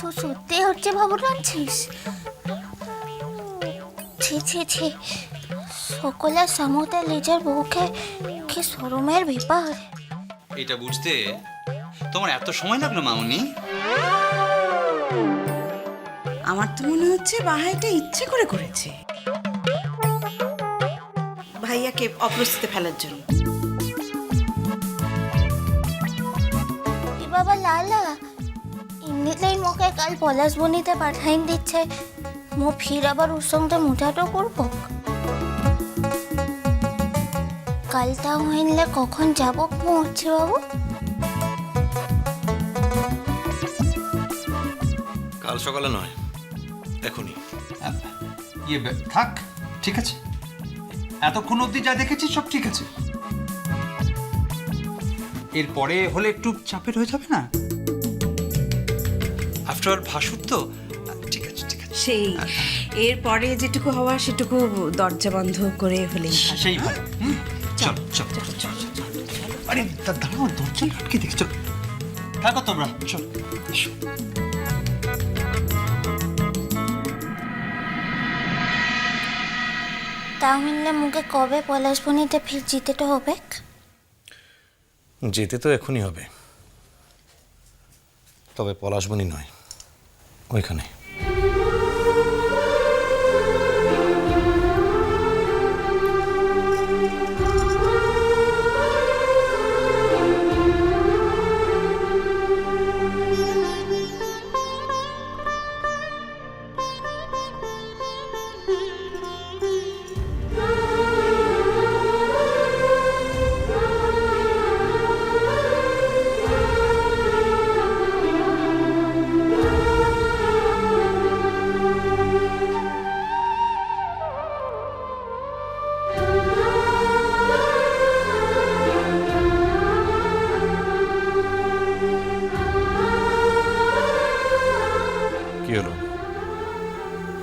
তুই সত্যি হচ্ছে বাবু রাখছিস ছি ছি ছি। সকলের সামুতে নিজের বউকে কি শরমের ব্যাপার? এটা বুঝতে তোমার এত সময় লাগল মামুনি? আমার তো মনে হচ্ছে বাহাইটা ইচ্ছে করে করেছে। ভাইয়াকে অপ্রস্তুতে ফেলার জন্য। এ বাবা লালা এমনিতেই মোকে কাল পলাশ বনিতে পাঠাইন দিচ্ছে। মো ফির আবার ওর সঙ্গে মুঠাটো করব? কাল তাও হইলে কখন যাব পৌঁছে বাবু? কাল সকালে নয় এখনই। ইয়ে থাক ঠিক আছে। এতক্ষণ অবধি যা দেখেছি সব ঠিক আছে। এরপরে হলে একটু চাপের হয়ে যাবে না? আফটার ভাসুর তো? ঠিক আছে ঠিক আছে। সেই এরপরে যেটুকু হওয়া সেটুকু দরজা বন্ধ করে ভালো। সেই ভালো। হুম? চল চল চল। আরে দাঁড়াও দরজা আটকে দেখি চল। থাকো তোমরা চল। হইলে মুখে কবে পলাশপুনিতে বনিতে ফির তো হবে? যেতে তো এখনই হবে। তবে পলাশবনি নয়, ওইখানে।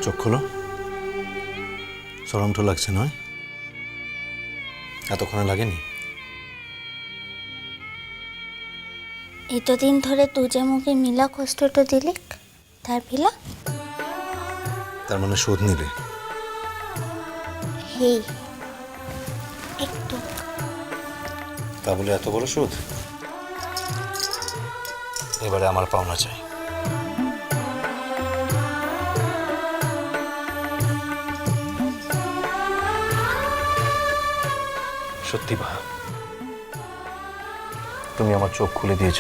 চোখ খোলো। সরমটো লাগছে নয়? এতক্ষণে লাগেনি? এতদিন ধরে যে মুখে মিলা কষ্টটা দিলিক তার ভিলা তার মানে শোধ নিলে। হেই একটু। তা বলে এত বড় শোধ? এবারে আমার পাওনা চাই। সত্যি ভা তুমি আমার চোখ খুলে দিয়েছ।